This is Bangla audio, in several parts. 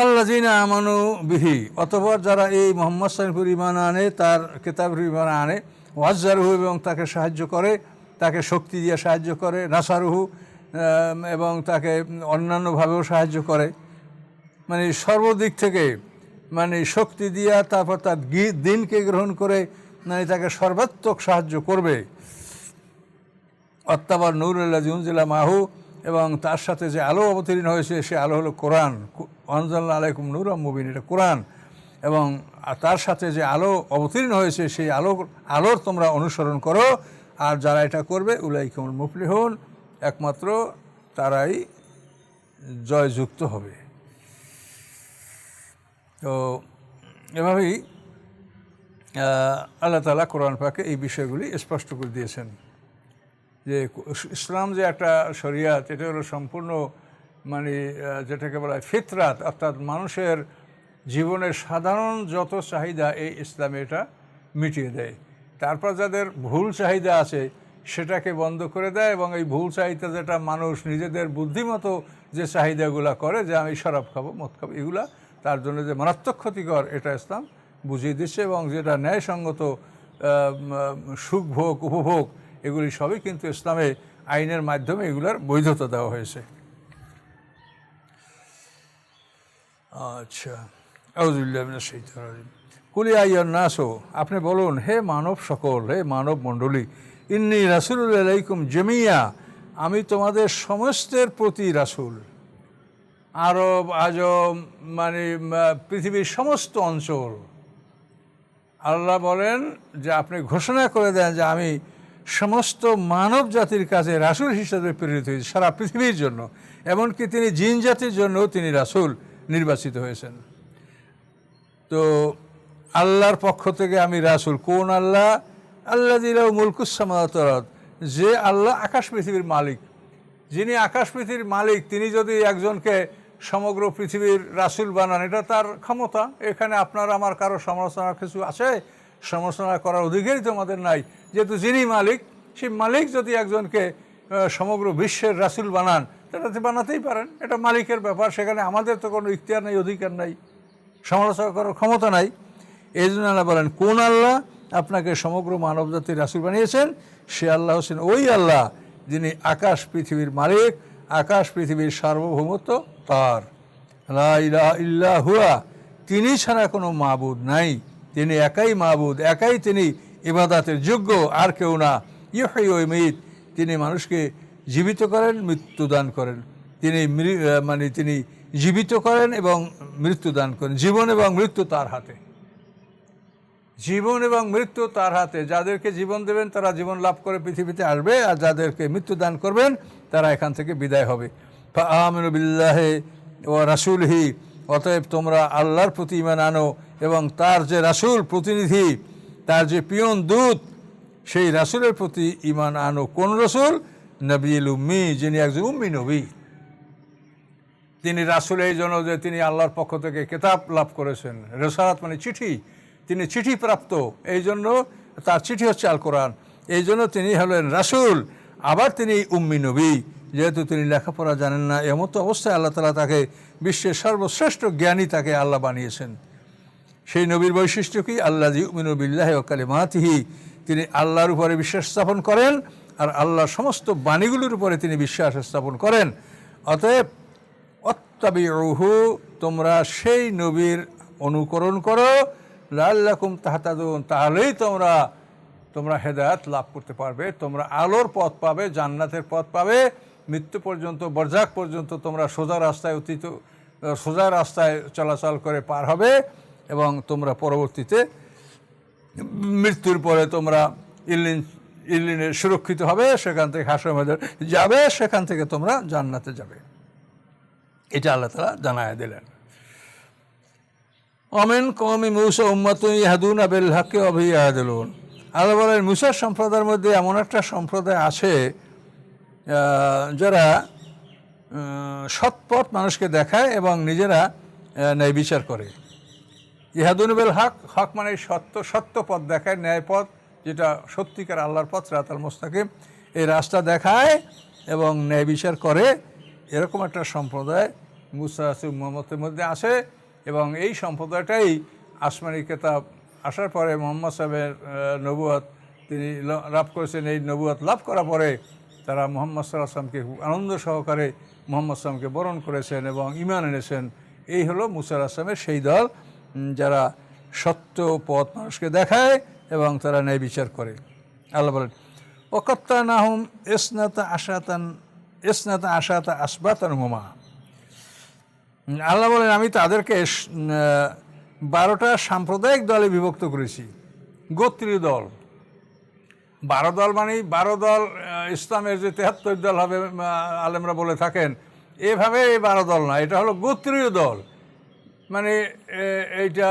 হাল্লাজিনা আমানু বিহি, অতপর যারা এই মোহাম্মদ সাইফুর ইমান আনে, তার কেতাবের ইমান আনে, ওয়াজ্জারুহু এবং তাকে সাহায্য করে, তাকে শক্তি দিয়ে সাহায্য করে, নাসারুহু এবং তাকে অন্যান্যভাবেও সাহায্য করে। মানে সর্বদিক থেকে মানে শক্তি দিয়া তারপর তার দিনকে গ্রহণ করে মানে তাকে সর্বাত্মক সাহায্য করবে। অত্তাবার নূরুল্লাহ জুনজিলা মাহু এবং তার সাথে যে আলো অবতীর্ণ হয়েছে, সে আলো হলো কোরআন। অনজাল্লা আলাইকুম নূর মুবিন, এটা কোরআন। এবং তার সাথে যে আলো অবতীর্ণ হয়েছে, সেই আলো আলোর তোমরা অনুসরণ করো। আর যারা এটা করবে, উলাইকুমুল মুফলিহুন, একমাত্র তারাই জয়যুক্ত হবে। তো এভাবেই আল্লাহ তালা কোরআন পাকে এই বিষয়গুলি স্পষ্ট করে দিয়েছেন। যে ইসলাম যে একটা শরিয়াত এটা হলো সম্পূর্ণ মানে যেটাকে বলা হয় ফিতরাত অর্থাৎ মানুষের জীবনের সাধারণ যত চাহিদা এই ইসলামে এটা মিটিয়ে দেয়। তারপর যাদের ভুল চাহিদা আছে সেটাকে বন্ধ করে দেয় এবং এই ভুল চাহিদা যেটা মানুষ নিজেদের বুদ্ধিমতো যে চাহিদাগুলো করে যে আমি শরাব খাব মদ খাব এগুলা তার জন্য যে মারাত্মক ক্ষতিকর এটা ইসলাম বুঝিয়ে দিচ্ছে এবং যেটা ন্যায়সঙ্গত আহ, উম, সুখ ভোগ উপভোগ এগুলি সবই কিন্তু ইসলামে আইনের মাধ্যমে এগুলার বৈধতা দেওয়া হয়েছে। আচ্ছা কুলি আইয়ার নাসো, আপনি বলুন, হে মানব সকল, হে মানব মণ্ডলী, ইন্নি রাসুলাইকুম জমিয়া, আমি তোমাদের সমস্তের প্রতি রাসুল। আরব, আজম মানে পৃথিবীর সমস্ত অঞ্চল। আল্লাহ বলেন যে, আপনি ঘোষণা করে দেন যে, আমি সমস্ত মানব জাতির কাছে রাসুল হিসেবে প্রেরিত হয়েছি সারা পৃথিবীর জন্য। এমনকি তিনি জিন জাতির জন্য তিনি রাসুল নির্বাচিত হয়েছেন। তো আল্লাহর পক্ষ থেকে আমি রাসুল কোন আল্লাহ? আল্লাহ দিলাউ মুলকুসামাতরত যে আল্লাহ আকাশ পৃথিবীর মালিক। যিনি আকাশ পৃথিবীর মালিক, তিনি যদি একজনকে সমগ্র পৃথিবীর রাসুল বানান, এটা তার ক্ষমতা। এখানে আপনার, আমার, কারও সমালোচনার কিছু আছে? সমালোচনা করার অধিকারই তো আমাদের নাই। যেহেতু যিনি মালিক, সেই মালিক যদি একজনকে সমগ্র বিশ্বের রাসুল বানান সেটাতে বানাতেই পারেন। এটা মালিকের ব্যাপার, সেখানে আমাদের তো কোনো ইখতিয়ার নেই, অধিকার নাই, সমালোচনা করার ক্ষমতা নাই। এই জন্য আল্লাহ বলেন, কোন আল্লাহ আপনাকে সমগ্র মানবজাতির রাসুল বানিয়েছেন? সে আল্লাহ হোসেন ওই আল্লাহ যিনি আকাশ পৃথিবীর মালিক, আকাশ পৃথিবীর সার্বভৌমত্ব তার। ইল্লা হুয়া, তিনি ছাড়া কোনো মাবুদ নাই। তিনি একাই মাহবুদ একাই তিনি ইবাদাতের যোগ্য, আর কেউ না। ইহই ওই মিত, তিনি মানুষকে জীবিত করেন মৃত্যুদান করেন। তিনি মানে তিনি জীবিত করেন এবং মৃত্যুদান করেন। জীবন এবং মৃত্যু তার হাতে। জীবন এবং মৃত্যু তার হাতে। যাদেরকে জীবন দেবেন, তারা জীবন লাভ করে পৃথিবীতে আসবে, আর যাদেরকে মৃত্যু দান করবেন, তারা এখান থেকে বিদায় হবে। আহমিনবিল্লাহে ও রাসুলহি। অতএব তোমরা আল্লাহর প্রতি ইমান আনো এবং তার যে রাসুল প্রতিনিধি, তার যে পিয়ন দূত, সেই রাসুলের প্রতি ইমান আনো। কোন রসুল? নবীল উম্মি, যিনি একজন উম্মি নবী। তিনি রাসুল এই জন্য যে তিনি আল্লাহর পক্ষ থেকে কেতাব লাভ করেছেন। রেসারাত মানে চিঠি। তিনি চিঠি প্রাপ্ত। এই জন্য তার চিঠি হচ্ছে আল কোরআন। এই জন্য তিনি হলেন রাসুল। আবার তিনি উম্মি নবী। যেহেতু তিনি লেখাপড়া জানেন না, এমতো অবস্থায় আল্লাহ তালা তাকে বিশ্বের সর্বশ্রেষ্ঠ জ্ঞানী তাকে আল্লাহ বানিয়েছেন। সেই নবীর বৈশিষ্ট্য কি? আল্লাহ জিউমিনুবিল্লাহ ওকালে মাতিহি তিনি আল্লাহর উপরে বিশ্বাস স্থাপন করেন আর আল্লাহর সমস্ত বাণীগুলোর উপরে তিনি বিশ্বাস স্থাপন করেন। অতএব অত্তাবিউহু, তোমরা সেই নবীর অনুকরণ করো লাল্লাকুম তাহাতাদুন, তাহলেই তোমরা তোমরা হেদায়াত লাভ করতে পারবে, তোমরা আলোর পথ পাবে, জান্নাতের পথ পাবে। মৃত্যু পর্যন্ত, বরজাক পর্যন্ত তোমরা সোজা রাস্তায় অতীত সোজা রাস্তায় চলাচল করে পার হবে এবং তোমরা পরবর্তীতে মৃত্যুর পরে তোমরা ইল্লিন, ইল্লিনে সুরক্ষিত হবে, সেখান থেকে হাসমেদের যাবে, সেখান থেকে তোমরা জান্নাতে যাবে। এটা আল্লাহ তালা জানায় দিলেন। অমেন কমি মুসা উম্মাত ইহাদুন আবেল হাকে অভিয়াদুন আল্লাহ বলেন, মুসার সম্প্রদায়ের মধ্যে এমন একটা সম্প্রদায় আছে যারা সৎপথ মানুষকে দেখায় এবং নিজেরা ন্যায় বিচার করে। ইহাদুনবেল হক হক মানে সত্য সত্য পথ দেখায়, ন্যায় পথ যেটা সত্যিকার আল্লাহর পথ রাতাল মোস্তাকিম, এই রাস্তা দেখায় এবং ন্যায় বিচার করে। এরকম একটা সম্প্রদায় মুসা মোহাম্মদের মধ্যে আসে এবং এই সম্প্রদায়টাই আসমানি কেতাব আসার পরে মোহাম্মদ সাহেবের নবুয়াত তিনি লাভ করেছেন। এই নবুয়াত লাভ করার পরে তারা মোহাম্মদ খুব আনন্দ সহকারে মোহাম্মদ সাল্লামকে বরণ করেছেন এবং ইমান এনেছেন। এই হলো মুসা আসলামের সেই দল যারা সত্য পথ মানুষকে দেখায় এবং তারা ন্যায় বিচার করে। আল্লাহ বলেন ওকত্তা নাহুম এসনাতা আশাতান এসনাতা আশাতা আসবাতান হুমা। আল্লাহ বলেন, আমি তাদেরকে বারোটা সাম্প্রদায়িক দলে বিভক্ত করেছি। গোত্রীয় দল। বারো দল মানেই বারো দল ইসলামের যে তেহাত্তর দল হবে আলেমরা বলে থাকেন এভাবে এই বারো দল না, এটা হলো গোত্রীয় দল। মানে এইটা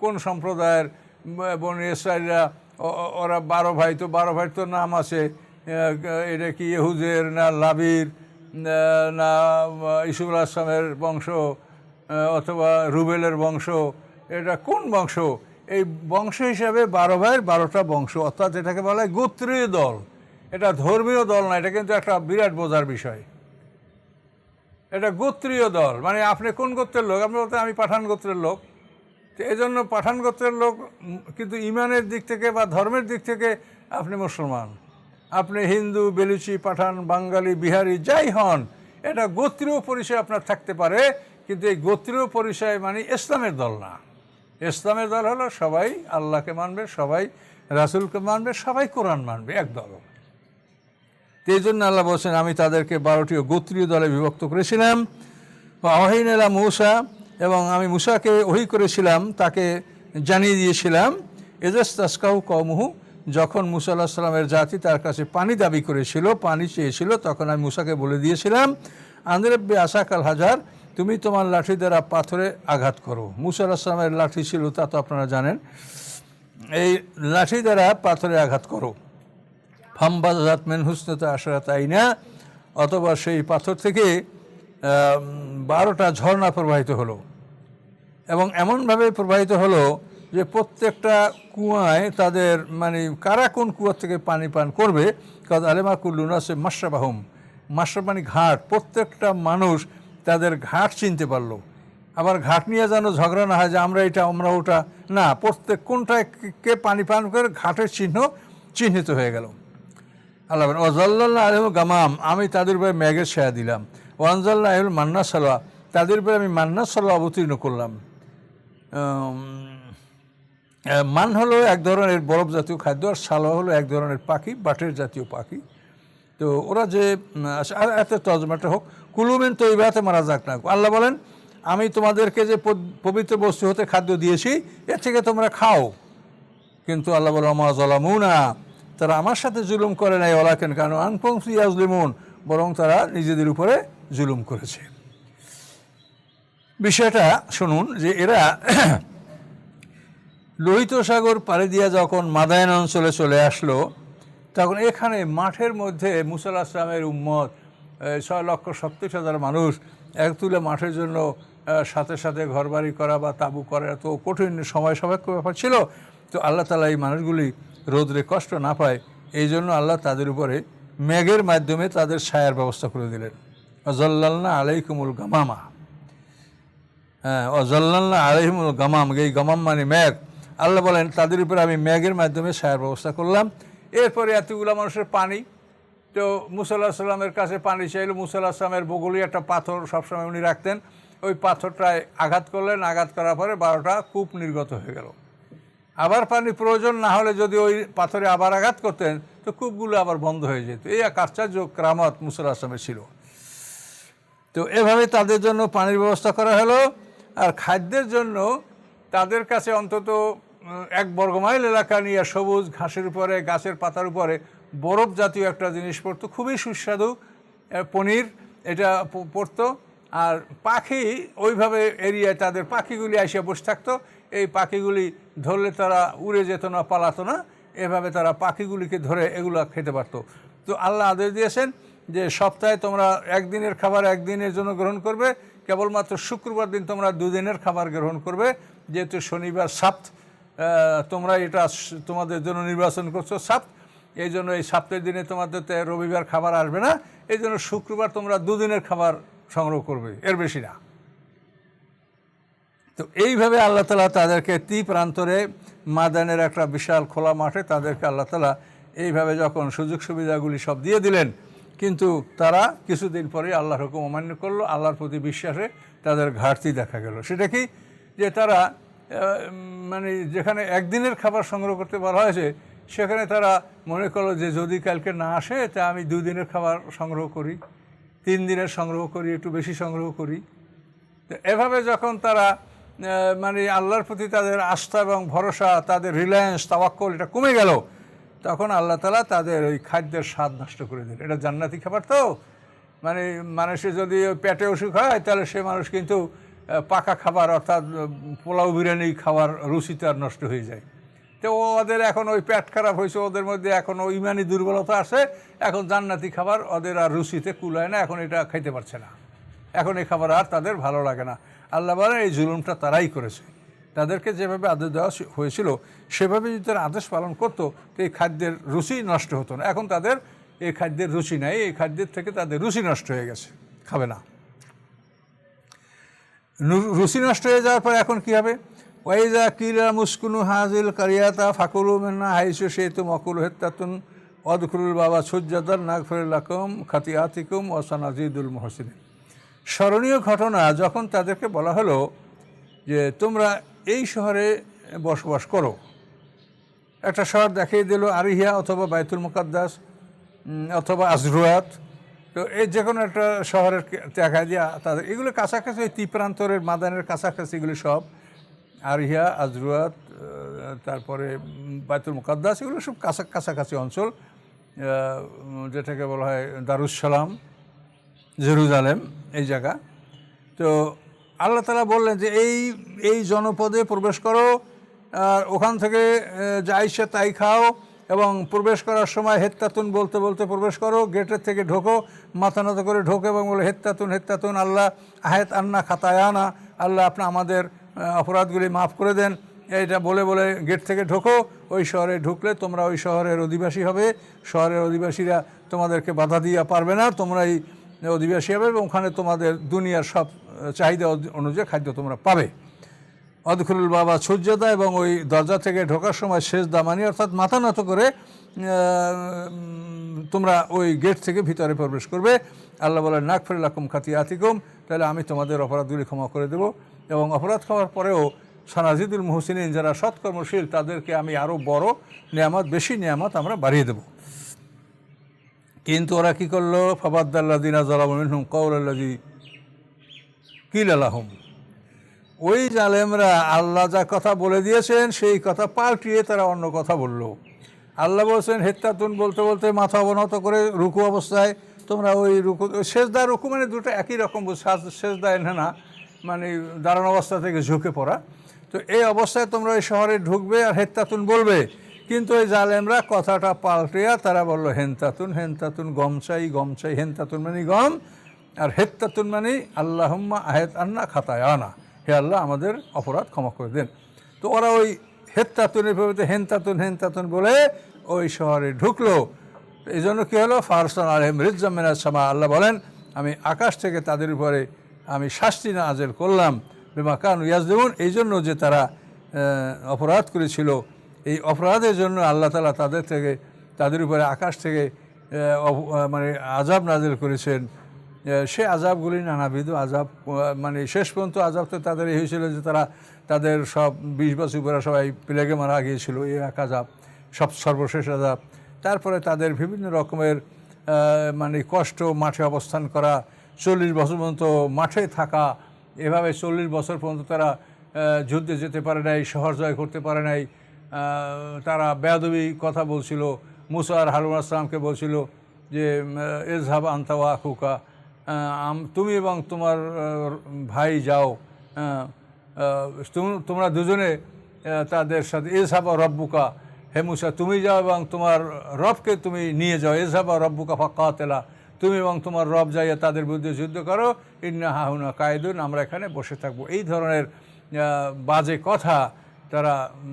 কোন সম্প্রদায়ের বনি ইসরায়েলরা ওরা বারো ভাই, তো বারো ভাই তো নাম আছে এটা কি ইহুজের না লাবির না- না ইসুল আসলামের বংশ অথবা রুবেলের বংশ, এটা কোন বংশ? এই বংশ হিসাবে বারো ভাইয়ের বারোটা বংশ, অর্থাৎ এটাকে বলা হয় গোত্রীয় দল। এটা ধর্মীয় দল না, এটা কিন্তু একটা বিরাট বোঝার বিষয়। এটা গোত্রীয় দল মানে আপনি কোন গোত্রের লোক? আপনি বলতে আমি পাঠান গোত্রের লোক। তো এই জন্য পাঠান গোত্রের লোক কিন্তু ইমানের দিক থেকে বা ধর্মের দিক থেকে আপনি মুসলমান। আপনি হিন্দু, বেলুচি, পাঠান, বাঙালি, বিহারি, যাই হন, এটা গোত্রীয় পরিচয় আপনার থাকতে পারে, কিন্তু এই গোত্রীয় পরিচয় মানে ইসলামের দল না। ইসলামের দল হলো সবাই আল্লাহকে মানবে, সবাই রাসুলকে মানবে, সবাই কোরআন মানবে এক দল এই জন্য আল্লাহ বলছেন, আমি তাদেরকে বারোটি গোত্রীয় দলে বিভক্ত করেছিলাম। অহিন এলা মূসা এবং আমি মুসাকে ওহি করেছিলাম, তাকে জানিয়ে দিয়েছিলাম। এজাস তাসকাউ কমহু যখন মুসা আল্লাহ সাল্লামের জাতি তার কাছে পানি দাবি করেছিল, পানি চেয়েছিল, তখন আমি মুসাকে বলে দিয়েছিলাম, আন্দ্রেব্বে আশাকাল হাজার, তুমি তোমার লাঠি দ্বারা পাথরে আঘাত করো। মুসা আল্লাহ সাল্লামের লাঠি ছিল তা তো আপনারা জানেন। এই লাঠি দ্বারা পাথরে আঘাত করো। ফাম্বাজাত মেন হুসনতা আশরাত আইনা, অথবা সেই পাথর থেকে বারোটা ঝর্ণা প্রবাহিত হলো। এবং এমনভাবে প্রবাহিত হলো যে প্রত্যেকটা কুয়ায় তাদের মানে কারা কোন কুয়ার থেকে পানি পান করবে কাজ আলেমা কুল্লুন আছে মাসরাবাহম মাসরা মানে ঘাট। প্রত্যেকটা মানুষ তাদের ঘাট চিনতে পারল। আবার ঘাট নিয়ে যেন ঝগড়া না হয় যে আমরা এটা, আমরা ওটা, না, প্রত্যেক কোনটায় কে পানি পান করে ঘাটের চিহ্ন চিহ্নিত হয়ে গেল। আল্লাহ বলেন, ওয়াজাল্লাহ আলহ গামাম আমি তাদের উপরে ম্যাগের ছায়া দিলাম। ওয়ানজাল্লাহ আহল মান্না সালোয়া তাদের উপরে আমি মান্না সালোয়া অবতীর্ণ করলাম। মান হলো এক ধরনের বরফ জাতীয় খাদ্য আর সালোয়া হলো এক ধরনের পাখি বাটের জাতীয় পাখি। তো ওরা যে আচ্ছা, আর এত তজমাটা হোক কুলুমেন তো ইবাতে মারা যাক না আল্লাহ বলেন আমি তোমাদেরকে যে পবিত্র বস্তু হতে খাদ্য দিয়েছি এর থেকে তোমরা খাও। কিন্তু আল্লাহ বলে আমা জলামুনা তারা আমার সাথে জুলুম করে নাই, ওলাকেন কারণ আনপংসি আজলিমুন বরং তারা নিজেদের উপরে জুলুম করেছে। বিষয়টা শুনুন যে এরা লোহিত সাগর পাড়ি দিয়া যখন মাদায়ন অঞ্চলে চলে আসলো, তখন এখানে মাঠের মধ্যে মুসাল আসলামের উম্মত ছয় লক্ষ সত্তর হাজার মানুষ এক তুলে মাঠের জন্য সাথে সাথে ঘরবাড়ি করা বা তাবু করা এত কঠিন সময় সাপেক্ষ ব্যাপার ছিল। তো আল্লাহ তালা এই মানুষগুলি রোদরে কষ্ট না পায়, এই জন্য আল্লাহ তাদের উপরে মেঘের মাধ্যমে তাদের ছায়ার ব্যবস্থা করে দিলেন। জল্লাল্না আলাইকুমুল গামামা। হ্যাঁ অজল্লাল্লা আলহিমুল গামাম, এই গামাম মানে মেঘ। আল্লাহ বলেন, তাদের উপরে আমি মেঘের মাধ্যমে ছায়ার ব্যবস্থা করলাম। এরপরে এতগুলো মানুষের পানি, তো মুসাল্লাহ সাল্লামের কাছে পানি চাইলো। মুসাল্লাহ সাল্লামের বগলি একটা পাথর সবসময় উনি রাখতেন। ওই পাথরটায় আঘাত করলেন, আঘাত করার পরে বারোটা কূপ নির্গত হয়ে গেল। আবার পানি প্রয়োজন না হলে যদি ওই পাথরে আবার আঘাত করতেন, তো কূপগুলো আবার বন্ধ হয়ে যেত। এই এক আশ্চর্য ক্রামত মুসাল্লাহ আসামে ছিল। তো এভাবে তাদের জন্য পানির ব্যবস্থা করা হলো, আর খাদ্যের জন্য তাদের কাছে অন্তত এক বর্গমাইল এলাকা নিয়ে সবুজ ঘাসের উপরে, গাছের পাতার উপরে বরফ জাতীয় একটা জিনিস পড়তো। খুবই সুস্বাদু পনির, এটা পড়তো। আর পাখি ওইভাবে এরিয়ায় তাদের পাখিগুলি আসিয়া বসে থাকতো। এই পাখিগুলি ধরলে তারা উড়ে যেত না, পালাতো না। এভাবে তারা পাখিগুলিকে ধরে এগুলো খেতে পারতো। তো আল্লাহ আদেশ দিয়েছেন যে সপ্তাহে তোমরা একদিনের খাবার একদিনের জন্য গ্রহণ করবে। কেবলমাত্র শুক্রবার দিন তোমরা দুদিনের খাবার গ্রহণ করবে। যেহেতু শনিবার সাপ্ত তোমরা এটা তোমাদের জন্য নির্বাচন করছ সাপ্ত। এই জন্য এই সপ্তাহের দিনে তোমাদের রবিবার খাবার আসবে না। এই জন্য শুক্রবার তোমরা দুদিনের খাবার সংগ্রহ করবে। এর বেশি না। তো এইভাবে আল্লাহ তালা তাদেরকে তি প্রান্তরে মাদানের একটা বিশাল খোলা মাঠে তাদেরকে আল্লাহ তালা এইভাবে যখন সুযোগ সুবিধাগুলি সব দিয়ে দিলেন, কিন্তু তারা কিছুদিন পরে আল্লাহর হুকুম অমান্য করল, আল্লাহর প্রতি বিশ্বাসে তাদের ঘাটতি দেখা গেল। সেটা কি? যে তারা মানে যেখানে একদিনের খাবার সংগ্রহ করতে বলা হয়েছে সেখানে তারা মনে করল যে যদি কালকে না আসে, তা আমি দুই দিনের খাবার সংগ্রহ করি, তিন দিনের সংগ্রহ করি, একটু বেশি সংগ্রহ করি। তো এভাবে যখন তারা মানে আল্লাহর প্রতি তাদের আস্থা এবং ভরসা, তাদের রিলায়েন্স, তাওয়াক্কল, এটা কমে গেল। তখন আল্লাহ তালা তাদের ওই খাদ্যের স্বাদ নষ্ট করে দিল এটা জান্নাতি খাবার তো? মানে মানুষের যদি পেটে অসুখ হয়, তাহলে সে মানুষ কিন্তু পাকা খাবার অর্থাৎ পোলাও বিরিয়ানি খাবার রুচি তার নষ্ট হয়ে যায়। তো ওদের এখন ওই পেট খারাপ হয়েছে, ওদের মধ্যে এখন ওই ইমানি দুর্বলতা আছে। এখন জান্নাতি খাবার ওদের আর রুচিতে কুলায় না, এখন এটা খাইতে পারছে না। এখন এই খাবার আর তাদের ভালো লাগে না। আল্লাহ বলেন এই জুলুমটা তারাই করেছে। তাদেরকে যেভাবে আদেশ দেওয়া হয়েছিল, সেভাবে যদি তারা আদেশ পালন করতো, তো এই খাদ্যের রুচি নষ্ট হতো না। এখন তাদের এই খাদ্যের রুচি নাই, এই খাদ্যের থেকে তাদের রুচি নষ্ট হয়ে গেছে, খাবে না। রুচি নষ্ট হয়ে যাওয়ার পর এখন কী হবে? ওয়াইজা কিলা মুস্কুনু হাজিল কারিয়াতা ফাকুলু মেন্না হাইসু সেতু মকুল হেত্তাতুন অদখুরুল বাবা সুজ্জাদার নাগফরুল্লাকম খাতিয়াতিকুম ওসানাজিদুল মহসিন স্মরণীয় ঘটনা যখন তাদেরকে বলা হলো যে তোমরা এই শহরে বসবাস করো। একটা শহর দেখিয়ে দিল আরিহিয়া অথবা বাইতুল মুকাদ্দাস অথবা আজরুয়াত। তো এই যে কোনো একটা শহরের দেখা দিয়া তাদের এগুলো কাছাকাছি ওই তীপ্রান্তরের মাদানের কাছাকাছি এগুলো সব। আরিহিয়া আজরুয়াত তারপরে উম, বাইতুল মুকাদ্দাস এগুলো সব কাছা কাছাকাছি অঞ্চল। যেটাকে বলা হয় দারুসালাম জেরুজালেম, এই জায়গা। তো আল্লাহ তালা বললেন যে এই এই জনপদে প্রবেশ করো, আর ওখান থেকে যা ইচ্ছে তাই খাও এবং প্রবেশ করার সময় হেত্তাতুন বলতে বলতে প্রবেশ করো, গেটের থেকে ঢোকো, মাথা নত করে ঢোকো এবং বলে, হেত্তাতুন হেত্তাতুন, আল্লাহ আহেত আন্না খাতায়ানা, আল্লাহ আপনি আমাদের অপরাধগুলি মাফ করে দেন। এটা বলে বলে গেট থেকে ঢোকো, ওই শহরে ঢুকলে তোমরা ওই শহরের অধিবাসী হবে। শহরের অধিবাসীরা তোমাদেরকে বাধা দিয়ে পারবে না তোমরা এই অধিবাসী হবে এবং ওখানে তোমাদের দুনিয়ার সব চাহিদা অনুযায়ী খাদ্য তোমরা পাবে। অদখুল বাবা সূর্যদা এবং ওই দরজা থেকে ঢোকার সময় শেষ দামানি, অর্থাৎ মাথা নত করে তোমরা ওই গেট থেকে ভিতরে প্রবেশ করবে। আল্লাহ বলে নাক ফের লাকুম খাতি আতিকুম তাহলে আমি তোমাদের অপরাধগুলি ক্ষমা করে দেব। এবং অপরাধ খাওয়ার পরেও সানাজিদুল মুহসিনিন যারা সৎকর্মশীল, তাদেরকে আমি আরও বড় নিয়ামত, বেশি নিয়ামত আমরা বাড়িয়ে দেবো। কিন্তু ওরা কী করল? ফবাদ্দাল্লা দিনা জলামিনহুম কৌলাল্লাজি কিল আলাহম ওই জালেমরা আল্লাহ যা কথা বলে দিয়েছেন, সেই কথা পাল্টিয়ে তারা অন্য কথা বলল। আল্লাহ বলছেন, হেত্তাতুন বলতে বলতে মাথা অবনত করে রুকু অবস্থায় তোমরা ওই রুকু শেষদা রুকু মানে দুটো একই রকম শেষদা এনে না মানে দাঁড়ানো অবস্থা থেকে ঝুঁকে পড়া। তো এই অবস্থায় তোমরা ওই শহরে ঢুকবে আর হেত্তাতুন বলবে কিন্তু ওই জালেমরা কথাটা পাল্টিয়া তারা বলল, হেনতাতুন হেনতাতুন গম চাই গম চাই হেনতাতুন মানে গম, আর হেত্তাতুন মানে আল্লাহম্মা আহেত আন্না খাতায় আনা হে আল্লাহ, আমাদের অপরাধ ক্ষমা করে দেন। তো ওরা ওই হেত্তাতুনের পরিবর্তে হেনতাতুন হেনতাতুন বলে ওই শহরে ঢুকলো। এই জন্য কী হলো? ফারসান আলহেম রিজামিনা সামা। আল্লাহ বলেন, আমি আকাশ থেকে তাদের উপরে আমি শাস্তি নাজেল করলাম। বেমা কান ইয়াজ দেবুন এই জন্য যে তারা অপরাধ করেছিল এই অপরাধের জন্য আল্লাহ তালা তাদের থেকে, তাদের উপরে আকাশ থেকে মানে আজাব নাজেল করেছেন। সে আজাবগুলি নানাবিধ আজাব মানে শেষ পর্যন্ত আজাব তো তাদের এই হয়েছিল যে তারা তাদের সব বিশ বছর উপরে সবাই প্লেগে মারা গিয়েছিল, এই এক আজাব সব সর্বশেষ আজাব তারপরে তাদের বিভিন্ন রকমের মানে কষ্ট, মাঠে অবস্থান করা, চল্লিশ বছর পর্যন্ত মাঠে থাকা, এভাবে চল্লিশ বছর পর্যন্ত তারা যুদ্ধে যেতে পারে নাই, শহর জয় করতে পারে নাই তারা বেয়াদবি কথা বলছিল। মুসা আর হারুন আসলামকে বলছিল যে এজহাব আন্তাওয়া আকুকা তুমি এবং তোমার ভাই যাও। তোমরা দুজনে তাদের সাথে এজহাবা রব্বুকা, হে মুসা, তুমি যাও এবং তোমার রবকে তুমি নিয়ে যাও। এজহাবা রব্বুকা ফাকাতেলা, তুমি এবং তোমার রব যাইয়া তাদের বিরুদ্ধে যুদ্ধ করো। ইন্না হাহুনা কায়দুন আমরা এখানে বসে থাকব। এই ধরনের বাজে কথা তারা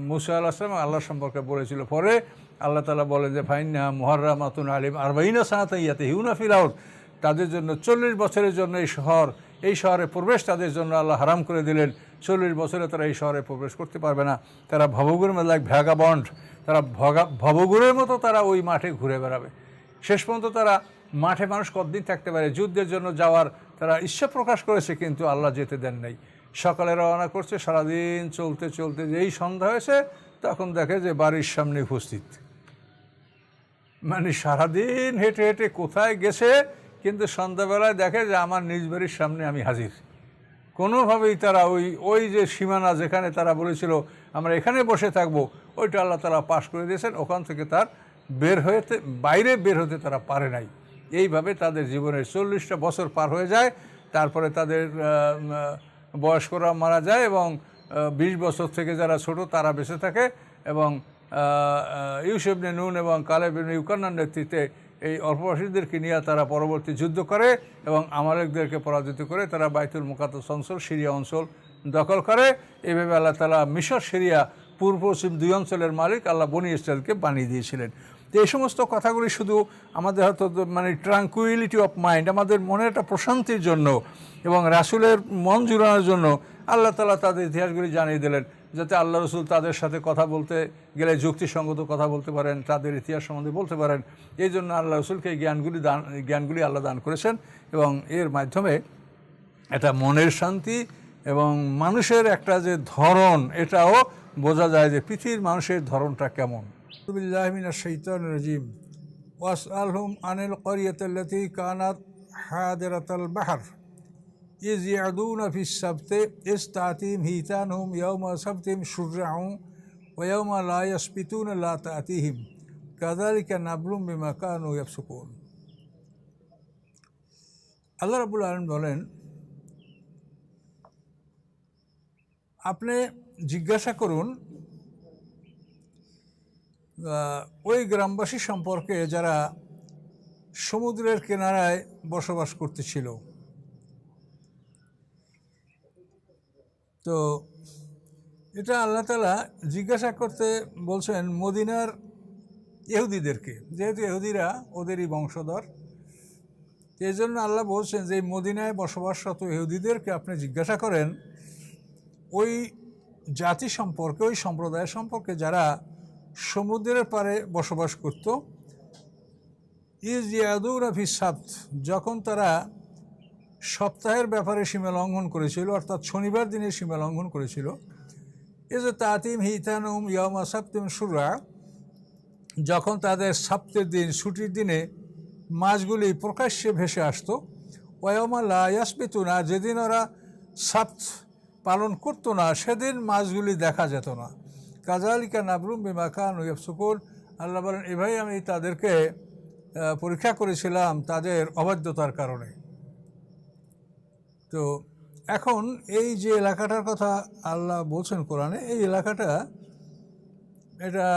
মুসা আল্লাহ আসলাম আল্লাহ সম্পর্কে বলেছিল। পরে আল্লাহ তালা বলে যে, ফাইন্না মুহার্রামাতুন আলিম আর বাইনা সাহাতা ইয়াতে হিউনা ফিরাউট তাদের জন্য চল্লিশ বছরের জন্য এই শহর, এই শহরে প্রবেশ তাদের জন্য আল্লাহ হারাম করে দিলেন। চল্লিশ বছরে তারা এই শহরে প্রবেশ করতে পারবে না। তারা ভবগুরের মধ্যে এক ভ্যাগাবন্ড তারা ভগা ভবগুরের মতো তারা ওই মাঠে ঘুরে বেড়াবে। শেষ পর্যন্ত তারা মাঠে মানুষ কতদিন থাকতে পারে? যুদ্ধের জন্য যাওয়ার তারা ইচ্ছা প্রকাশ করেছে, কিন্তু আল্লাহ যেতে দেন নাই। সকালে রওনা করছে, সারাদিন চলতে চলতে যেই সন্ধ্যা হয়েছে, তখন দেখে যে বাড়ির সামনে উপস্থিত। মানে সারাদিন হেঁটে হেঁটে কোথায় গেছে, কিন্তু সন্ধ্যাবেলায় দেখে যে আমার নিজ বাড়ির সামনে আমি হাজির। কোনোভাবেই তারা ওই ওই যে সীমানা যেখানে তারা বলেছিল, আমরা এখানে বসে থাকব ওইটা আল্লাহ তারা পাশ করে দিয়েছেন। ওখান থেকে তার বের হয়েতে, বাইরে বের হতে তারা পারে নাই। এইভাবে তাদের জীবনের চল্লিশটা বছর পার হয়ে যায়। তারপরে তাদের বয়স্করা মারা যায় এবং বিশ বছর থেকে যারা ছোট তারা বেঁচে থাকে এবং ইউসেফনে নুন এবং কালেবিন ইউকান্নার নেতৃত্বে এই অল্পবাসীদেরকে নিয়ে তারা পরবর্তী যুদ্ধ করে এবং আমালেকদেরকে পরাজিত করে তারা বাইতুল মুকাদ্দাস অঞ্চল, সিরিয়া অঞ্চল দখল করে। এভাবে আল্লাহ তালা মিশর, সিরিয়া, পূর্ব পশ্চিম দুই অঞ্চলের মালিক আল্লাহ বনি ইসরায়েলকে বানিয়ে দিয়েছিলেন। তো এই সমস্ত কথাগুলি শুধু আমাদের হয়তো মানে ট্রাঙ্কুইলিটি অফ মাইন্ড আমাদের মনের একটা প্রশান্তির জন্য এবং রাসুলের মন জুড়ানোর জন্য আল্লাহ তালা তাদের ইতিহাসগুলি জানিয়ে দিলেন যাতে আল্লাহ রসুল তাদের সাথে কথা বলতে গেলে যুক্তিসঙ্গত কথা বলতে পারেন, তাদের ইতিহাস সম্বন্ধে বলতে পারেন। এই জন্য আল্লাহ রসুলকে জ্ঞানগুলি দান, জ্ঞানগুলি আল্লাহ দান করেছেন এবং এর মাধ্যমে এটা মনের শান্তি এবং মানুষের একটা যে ধরন, এটাও বোঝা যায় যে পৃথিবীর মানুষের ধরনটা কেমন। শৈতান রাজিম ওয়াস আলহুম আনিল করিয়তী কানাত হায়দরাতাল বাহার إذ يعدون في السبت إذ تأتيهم هيتانهم يوم سبتهم شرعا ويوم لا يسبتون لا تأتيهم كذلك نبلم بما كانوا يفسقون আল্লাহ রাবুল আলম বলেন আপনি জিজ্ঞাসা করুন আহ, ওই গ্রামবাসী সম্পর্কে যারা সমুদ্রের কিনারায় বসবাস করতেছিল। তো এটা আল্লাহ তালা জিজ্ঞাসা করতে বলছেন মদিনার ইহুদিদেরকে, যেহেতু ইহুদিরা ওদেরই বংশধর এই জন্য আল্লাহ বলছেন যে মদিনায় বসবাসরত ইহুদিদেরকে আপনি জিজ্ঞাসা করেন, ওই জাতি সম্পর্কে, ওই সম্প্রদায় সম্পর্কে যারা সমুদ্রের পারে বসবাস করত। ইজ ইয়াদুর আফি সাপ্ত যখন তারা সপ্তাহের ব্যাপারে সীমা লঙ্ঘন করেছিল, অর্থাৎ শনিবার দিনে সীমা লঙ্ঘন করেছিল। এ যে তাতিম হিতানুম ইয়মা সাপ্তিম সুরা যখন তাদের সপ্তের দিন, ছুটির দিনে মাছগুলি প্রকাশ্যে ভেসে আসতো ওয়মা লায়াসপিতু না যেদিন ওরা সাপ্ত পালন করতো না, সেদিন মাছগুলি দেখা যেত না। কাজালিকা নাবরুম বিমা খান সুকুর আল্লাহ বলেন এভাবেই আমি তাদেরকে পরীক্ষা করেছিলাম তাদের অবাধ্যতার কারণে। তো এখন এই যে এলাকাটার কথা আল্লাহ বলছেন কোরআনে, এই এলাকাটা এটা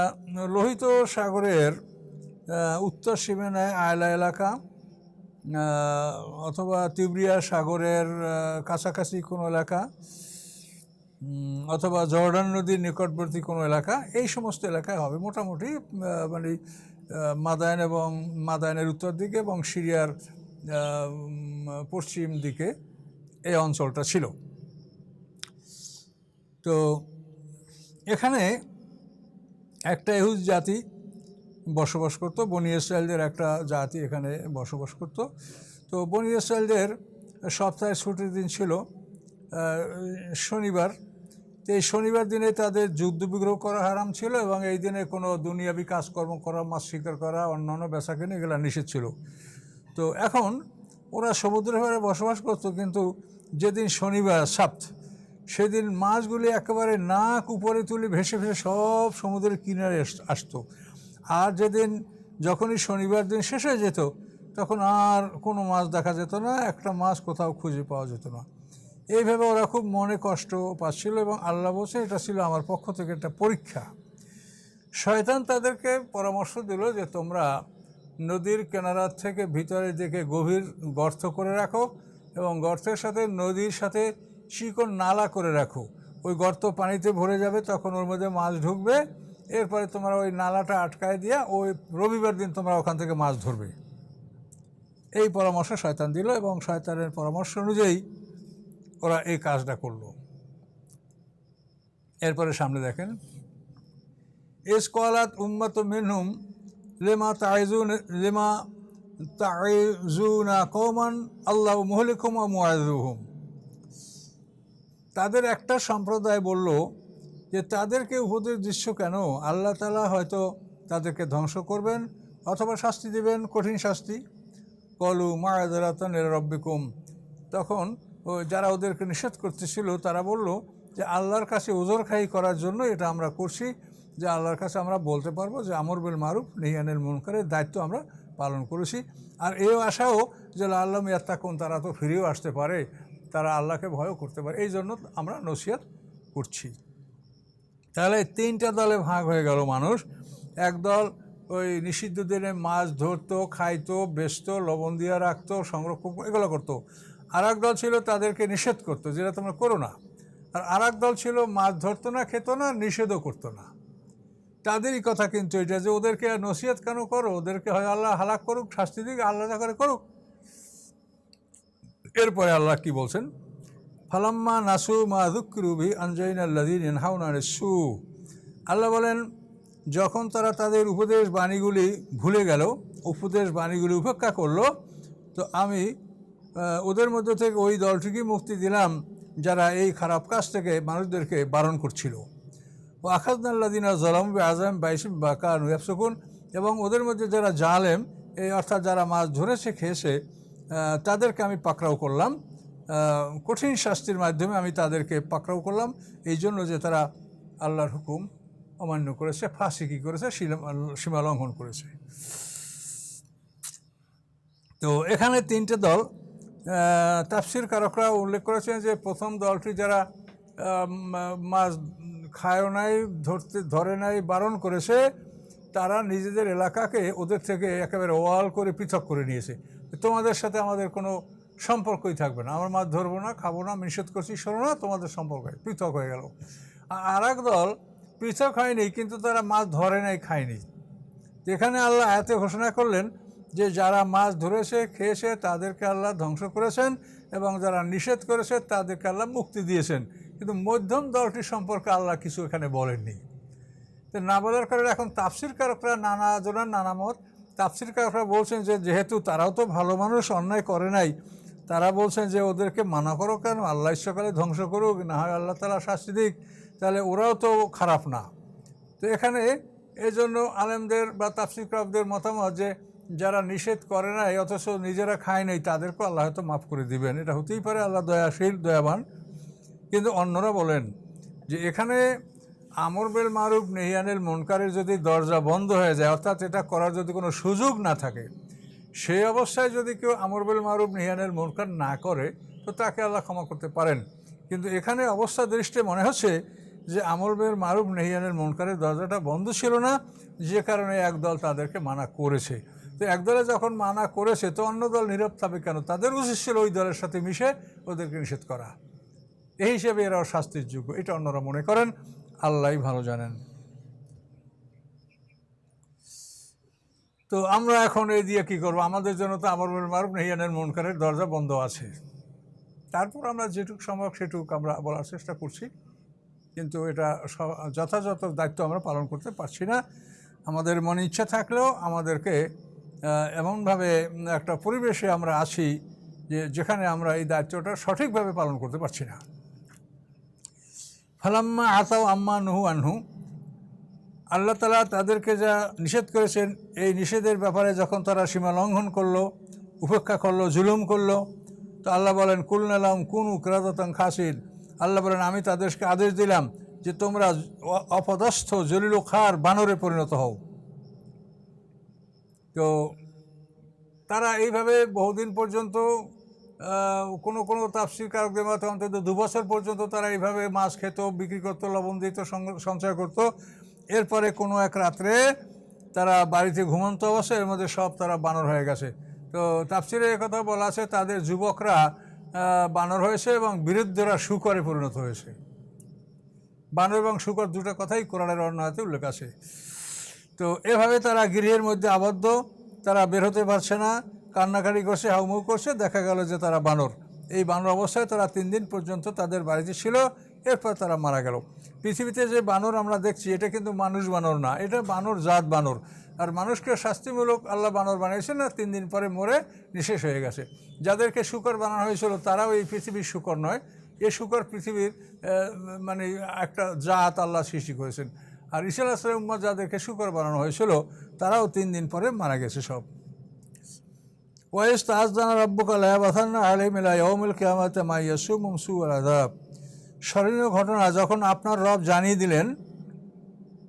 লোহিত সাগরের উত্তর সীমানায় আয়লা এলাকা অথবা তিব্রিয়া সাগরের কাছাকাছি কোনো এলাকা। অথবা জর্ডান নদীর নিকটবর্তী কোনো এলাকা, এই সমস্ত এলাকায় হবে। মোটামুটি মানে মাদায়ন এবং মাদায়নের উত্তর দিকে এবং সিরিয়ার পশ্চিম দিকে এই অঞ্চলটা ছিল। তো এখানে একটা এহুজ জাতি বসবাস করতো, বনি ইসরায়েলদের একটা জাতি এখানে বসবাস করত। তো বনি ইসরায়েলদের সপ্তাহে ছুটির দিন ছিল শনিবার তো এই শনিবার দিনে তাদের যুদ্ধ বিগ্রহ করা হারাম ছিল এবং এই দিনে কোনো দুনিয়াবি কাজকর্ম করা, মাছ শিকার করা, অন্যান্য বেচাকেনি এগুলো নিষেধ ছিল। তো এখন ওরা সমুদ্রের বসবাস করতো, কিন্তু যেদিন শনিবার, সাপ্ত, সেদিন মাছগুলি একেবারে নাক উপরে তুলে ভেসে ভেসে সব সমুদ্রের কিনারে আস- আসতো। আর যেদিন যখনই শনিবার দিন শেষ হয়ে যেত, তখন আর কোনো মাছ দেখা যেত না, একটা মাছ কোথাও খুঁজে পাওয়া যেত না। এইভাবে ওরা খুব মনে কষ্ট পাচ্ছিল এবং আল্লাহ বলছে, এটা ছিল আমার পক্ষ থেকে একটা পরীক্ষা। শয়তান তাদেরকে পরামর্শ দিল যে, তোমরা নদীর কিনারার থেকে ভিতরের দিকে গভীর গর্ত করে রাখো এবং গর্তের সাথে নদীর সাথে চিকন নালা করে রাখো। ওই গর্ত পানিতে ভরে যাবে, তখন ওর মধ্যে মাছ ঢুকবে। এরপরে তোমরা ওই নালাটা আটকায় দিয়া ওই রবিবার দিন তোমরা ওখান থেকে মাছ ধরবে। এই পরামর্শ শয়তান দিল এবং শয়তানের পরামর্শ অনুযায়ী ওরা এই কাজটা করল। এরপরে সামনে দেখেন এস কলাত উম্মত মিনহুম, লেমা তাইজুন লেমা তাইজুনা কৌমান আল্লাহ মহলিকুম মুআজুহুম তাদের একটা সম্প্রদায় বলল যে, তাদেরকে উপদেশ দৃশ্য কেন? আল্লাহ তালা হয়তো তাদেরকে ধ্বংস করবেন অথবা শাস্তি দেবেন, কঠিন শাস্তি। কলু মায়াদারাতন রব্বিকুম। তখন ও যারা ওদেরকে নিষেধ করতেছিল, তারা বলল যে আল্লাহর কাছে ওজোর খাই করার জন্য এটা আমরা করছি, যে আল্লাহর কাছে আমরা বলতে পারব যে আমর বিল মারুফ নিহানের মুনকারের দায়িত্ব আমরা পালন করেছি। আর এও আশাও যে আল্লাহ ইয়াত্তাকুন, তারা তো ফিরেও আসতে পারে, তারা আল্লাহকে ভয়ও করতে পারে, এই জন্য আমরা নসিহত করছি। তাহলে তিনটা দলে ভাগ হয়ে গেল মানুষ। একদল ওই নিষিদ্ধ দিনে মাছ ধরতো, খাইতো, বেচতো, লবণ দিয়ে রাখতো, সংরক্ষণ এগুলো করতো। আর দল ছিল তাদেরকে নিষেধ করতো, যেটা তোমরা করো না। আর আর দল ছিল, মাছ ধরতো না, খেত না, নিষেধও করতো না। তাদেরই কথা কিন্তু এটা যে ওদেরকে নসিহত কেন করো? ওদেরকে হয় আল্লাহ হালাক করুক, শাস্তি দিক, আল্লাহ করে করুক। এরপরে আল্লাহ কি বলছেন? ফালাম্মা নাসু মা দুঃখরুবি আনজাইন আল্লাদিন ইনহাউনার সু। আল্লাহ বলেন, যখন তারা তাদের উপদেশ বাণীগুলি ভুলে গেল, উপদেশ বাণীগুলি উপেক্ষা করল, তো আমি ওদের মধ্যে থেকে ওই দলটিকে মুক্তি দিলাম যারা এই খারাপ কাজ থেকে মানুষদেরকে বারণ করছিল। ও আখাজনাল্লাদিনা জলাম আজম বাইসিম বাকা নুয়াবসকুন এবং ওদের মধ্যে যারা জালেম এই অর্থাৎ যারা মাছ ধরেছে, খেয়েছে তাদেরকে আমি পাকড়াও করলাম। কঠিন শাস্তির মাধ্যমে আমি তাদেরকে পাকড়াও করলাম। এই জন্য যে তারা আল্লাহর হুকুম অমান্য করেছে ফাঁসি কী করেছে সীমা- সীমা লঙ্ঘন করেছে। তো এখানে তিনটে দল তাফসির কারকরা উল্লেখ করেছেন যে প্রথম দলটি যারা মাছ খায়ও নাই, ধরতে, ধরে নাই, বারণ করেছে, তারা নিজেদের এলাকাকে ওদের থেকে একেবারে ওয়াল করে পৃথক করে নিয়েছে। তোমাদের সাথে আমাদের কোনো সম্পর্কই থাকবে না। আমরা মাছ ধরবো না, খাব না, নিষেধ করছি শোনো না, তোমাদের সম্পর্ক পৃথক হয়ে গেল। আর এক দল পৃথক হয়নি, কিন্তু তারা মাছ ধরে নাই, খায়নি। যেখানে আল্লাহ আয়াতে ঘোষণা করলেন যে যারা মাছ ধরেছে, খেয়েছে, তাদেরকে আল্লাহ ধ্বংস করেছেন এবং যারা নিষেধ করেছে, তাদেরকে আল্লাহ মুক্তি দিয়েছেন। কিন্তু মধ্যম দলটি সম্পর্কে আল্লাহ কিছু এখানে বলেননি। তো না বলার কারণে এখন তাফসির কারকরা নানা জনের নানা মত। তাফসির কারকরা বলছেন যে, যেহেতু তারাও তো ভালো মানুষ, অন্যায় করে নাই, তারা বলছেন যে, ওদেরকে মানা করো কেন? আল্লাহ সকালে ধ্বংস করুক, না হয় আল্লাহ তালা শাস্তি দিক, তাহলে ওরাও তো খারাপ না। তো এখানে এই জন্য আলেমদের বা তাফসিকরদের মতামত যে যারা নিষেধ করে নাই, অথচ নিজেরা খায় নাই, তাদেরকেও আল্লাহ হয়তো মাফ করে দিবেন। এটা হতেই পারে আল্লাহ দয়াশীল, দয়াবান। কিন্তু অন্যরা বলেন যে এখানে আমর বেল মারুফ নেহিয়ানের মনকারের যদি দরজা বন্ধ হয়ে যায়, অর্থাৎ এটা করার যদি কোনো সুযোগ না থাকে সেই অবস্থায় যদি কেউ আমর বেল মারুফ নেহিয়ানের মনকার না করে, তো তাকে আল্লাহ ক্ষমা করতে পারেন। কিন্তু এখানে অবস্থা দৃষ্টে মনে হচ্ছে যে আমর বেল মারুফ নেহিয়ানের মনকারের দরজাটা বন্ধ ছিল না, যে কারণে একদল তাদেরকে মানা করেছে। তো একদলে যখন মানা করেছে, তো অন্য দল নীরব থাকবে কেন? তাদের উচিত ছিল ওই দলের সাথে মিশে ওদেরকে নিষেধ করা। এই হিসেবে এরাও শাস্তির যোগ্য। এটা অন্যরা মনে করেন আল্লাহ ভালো জানেন। তো আমরা এখন এই দিয়ে কি করব? আমাদের জন্য তো আমার মারুফ, নেহিয়ানের মনকারের দরজা বন্ধ আছে। তারপর আমরা যেটুক সম্ভব সেটুক আমরা বলার চেষ্টা করছি। কিন্তু এটা যথাযথ দায়িত্ব আমরা পালন করতে পারছি না। আমাদের মনে ইচ্ছা থাকলেও আমাদেরকে এমনভাবে একটা পরিবেশে আমরা আছি যে যেখানে আমরা এই দায়িত্বটা সঠিকভাবে পালন করতে পারছি না। ফালাম্মা আতাও আম্মা নুহু আনহু, আল্লাহ তালা তাদেরকে যা নিষেধ করেছেন, এই নিষেধের ব্যাপারে যখন তারা সীমা লঙ্ঘন করল, উপেক্ষা করল, জুলুম করল, তো আল্লাহ বলেন কুলনালাম কুন উকরাদতাং খাসির আল্লাহ বলেন, আমি তাদেরকে আদেশ দিলাম যে তোমরা অপদস্থ, জলিল খার বানরে পরিণত হও। তো তারা এইভাবে বহুদিন পর্যন্ত কোনো কোনো তাফসিরকারকদের মতো অন্তত দু বছর পর্যন্ত তারা এইভাবে মাছ খেত, বিক্রি করতো, লবণ দিত সঞ্চয় করতো। এরপরে কোনো এক রাত্রে তারা বাড়িতে ঘুমন্ত অবস্থায় এর মধ্যে সব তারা বানর হয়ে গেছে। তো তাফসিরে কথা বলা আছে, তাদের যুবকরা বানর হয়েছে এবং বিরুদ্ধরা শুকরে পরিণত হয়েছে। বানর এবং শুকর দুটো কথাই কোরআনের অন্য হাতে উল্লেখ আছে। তো এভাবে তারা গৃহের মধ্যে আবদ্ধ, তারা বের হতে পারছে না। কান্নাকাটি করছে, হাউমাউ করছে, দেখা গেল যে তারা বানর। এই বানর অবস্থায় তারা তিন দিন পর্যন্ত তাদের বাড়িতে ছিল, এরপর তারা মারা গেল। পৃথিবীতে যে বানর আমরা দেখছি, এটা কিন্তু মানুষ বানর না, এটা বানর জাত বানর। আর মানুষকে শাস্তিমূলক আল্লাহ বানর বানিয়েছেন না, তিন দিন পরে মরে নিঃশেষ হয়ে গেছে। যাদেরকে শুকর বানানো হয়েছিল, তারাও এই পৃথিবীর শুকর নয়। এ শুকর পৃথিবীর মানে একটা জাত আল্লাহ সৃষ্টি করেছেন। আর ইসা আসলাম উম্মদ যাদেরকে শুকর বানানো হয়েছিল, তারাও তিন দিন পরে মারা গেছে সব। ওয়েস তাজদানা রব্বুকা লায়াবাথান্না আলাইহিম ইলা ইয়াউমিল কিয়ামাতি মা ইয়াসুমুম সুআল আযাব। স্মরণীয় ঘটনা, যখন আপনার রব জানিয়ে দিলেন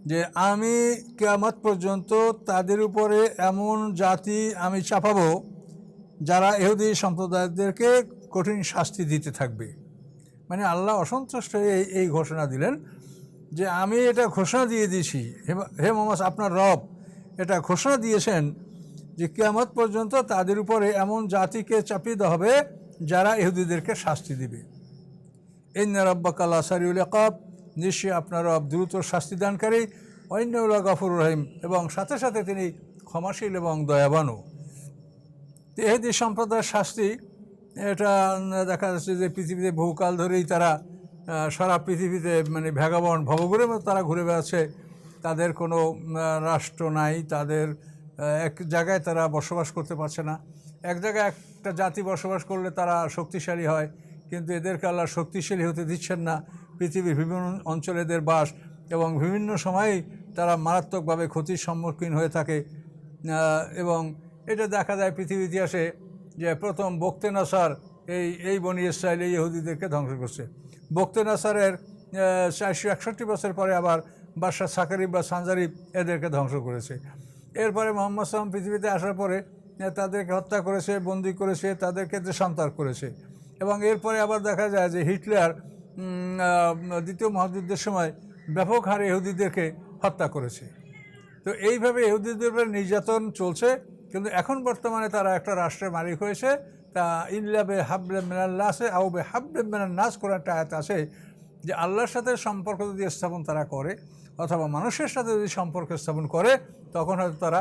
যে আমি কিয়ামত পর্যন্ত তাদের উপরে এমন জাতি আমি চাপাবো যারা এহুদি সম্প্রদায়দেরকে কঠিন শাস্তি দিতে থাকবে। মানে আল্লাহ অসন্তুষ্ট হয়ে এই ঘোষণা দিলেন যে আমি এটা ঘোষণা দিয়ে দিয়েছি। হে- মোহাম্মদ, আপনার রব এটা ঘোষণা দিয়েছেন যে কিয়ামত পর্যন্ত তাদের উপরে এমন জাতিকে চাপিয়ে দেওয়া হবে যারা ইহুদিদেরকে শাস্তি দিবে। ইন্ন রব্বাকাল্লা সারিউল আকাব নিশ্চয়ই আপনার রব দ্রুত শাস্তি দানকারী। ঐন্যউল্লাহ গফুর রহিম এবং সাথে সাথে তিনি ক্ষমাশীল এবং দয়াবানও। তো এহেদি সম্প্রদায়ের শাস্তি, এটা দেখা যাচ্ছে যে পৃথিবীতে বহুকাল ধরেই তারা সারা পৃথিবীতে মানে ভ্যাগাবন ভবঘুরের মতো তারা ঘুরে বেড়াচ্ছে, তাদের কোনো রাষ্ট্র নাই, তাদের এক জায়গায় তারা বসবাস করতে পারছে না। এক জায়গায় একটা জাতি বসবাস করলে তারা শক্তিশালী হয়, কিন্তু এদেরকে আল্লাহ শক্তিশালী হতে দিচ্ছেন না। পৃথিবীর বিভিন্ন অঞ্চলে এদের বাস এবং বিভিন্ন সময়েই তারা মারাত্মকভাবে ক্ষতির সম্মুখীন হয়ে থাকে। এবং এটা দেখা যায় পৃথিবী ইতিহাসে যে প্রথম বক্তে নাসার এই এই বনি ইসরায়েল, এই ইহুদিদেরকে ধ্বংস করছে। বক্তে নাসারের চারশো একষট্টি বছর পরে আবার বাদশাহ সাকারিব বা সানজারিব এদেরকে ধ্বংস করেছে। এরপরে মোহাম্মদ সালাম পৃথিবীতে আসার পরে তাদেরকে হত্যা করেছে, বন্দি করেছে, তাদেরকে দেশান্তর করেছে। এবং এরপরে আবার দেখা যায় যে হিটলার দ্বিতীয় মহাযুদ্ধের সময় ব্যাপক হারে ইহুদিদেরকে হত্যা করেছে। তো এইভাবে ইহুদিদের নির্যাতন চলছে, কিন্তু এখন বর্তমানে তারা একটা রাষ্ট্রের মালিক হয়েছে। তা ইল্লাবে হাবলে মেনাল্লাসে আউবে হাবলে মেনাল নাস করে একটা আয়াত আছে যে আল্লাহর সাথে সম্পর্ক যদি স্থাপন তারা করে অথবা মানুষের সাথে যদি সম্পর্ক স্থাপন করে, তখন হয়তো তারা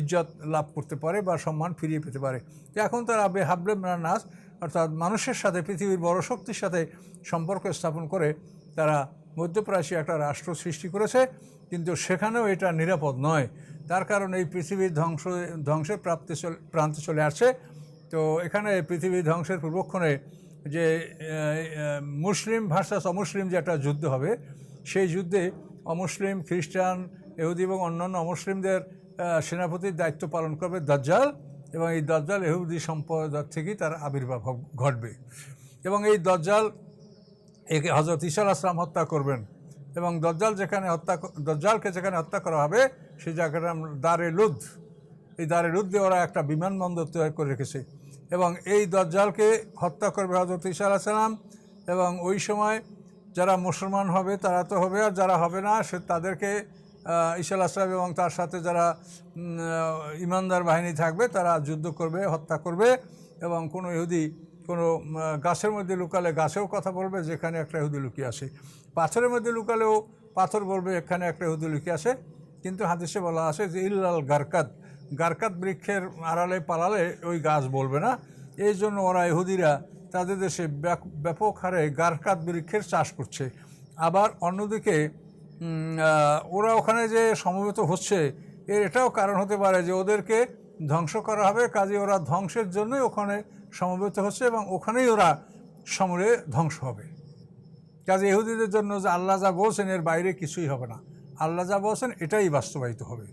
ইজ্জত লাভ করতে পারে বা সম্মান ফিরিয়ে পেতে পারে। এখন তারা বে হাবলে নাস, অর্থাৎ মানুষের সাথে, পৃথিবীর বড় শক্তির সাথে সম্পর্ক স্থাপন করে তারা মধ্যপ্রাচ্যে একটা রাষ্ট্র সৃষ্টি করেছে, কিন্তু সেখানেও এটা নিরাপদ নয়। তার কারণ এই পৃথিবীর ধ্বংস, ধ্বংসের প্রাপ্তি চলে, প্রান্তে চলে আসছে। তো এখানে পৃথিবী ধ্বংসের পূর্বক্ষণে যে মুসলিম ভার্সাস অমুসলিম যে একটা যুদ্ধ হবে, সেই যুদ্ধে অমুসলিম, খ্রিস্টান এহুদি এবং অন্যান্য অমুসলিমদের সেনাপতির দায়িত্ব পালন করবে দাজ্জাল এবং এই দাজ্জাল এহুদি সম্প্রদায় থেকেই তার আবির্ভাব ঘটবে। এবং এই দাজ্জাল একে হজরত ঈসা আসলাম হত্যা করবেন এবং দজ্জাল যেখানে হত্যা দজ্জালকে যেখানে হত্যা করা হবে, সেই জায়গাটার নাম দারে লুদ এই দারে লুদ্ধে ওরা একটা বিমানবন্দর তৈরি করে রেখেছে। এবং এই দজ্জালকে হত্যা করবে হজরত ঈসা আলাহিসাল্লাম এবং ওই সময় যারা মুসলমান হবে তারা তো হবে আর যারা হবে না, সে তাদেরকে ঈসা আসলাম এবং তার সাথে যারা ইমানদার বাহিনী থাকবে তারা যুদ্ধ করবে, হত্যা করবে এবং কোনো ইহুদি, কোনো গাছের মধ্যে লুকালে গাছেও কথা বলবে, যেখানে একটা ইহুদি লুকিয়ে আসে। পাথরের মধ্যে লুকালেও পাথর বলবে, এখানে একটা ইহুদি লুকিয়ে আসে। কিন্তু হাদিসে বলা আছে যে, ইল্লাল গারকাত গারকাত বৃক্ষের আড়ালে পালালে ওই গাছ বলবে না। এই জন্য ওরা ইহুদিরা তাদের দেশে ব্যাপক হারে গারকাত বৃক্ষের চাষ করছে। আবার অন্যদিকে ওরা ওখানে যে সমবেত হচ্ছে, এর এটাও কারণ হতে পারে যে ওদেরকে ধ্বংস করা হবে, কাজে ওরা ধ্বংসের জন্যই ওখানে সমবেত হচ্ছে এবং ওখানেই ওরা সমরে ধ্বংস হবে। কাজে ইহুদিদের জন্য যে আল্লাহ যা বলছেন, এর বাইরে কিছুই হবে না। আল্লাহ যা বলছেন, এটাই বাস্তবায়িত হবে।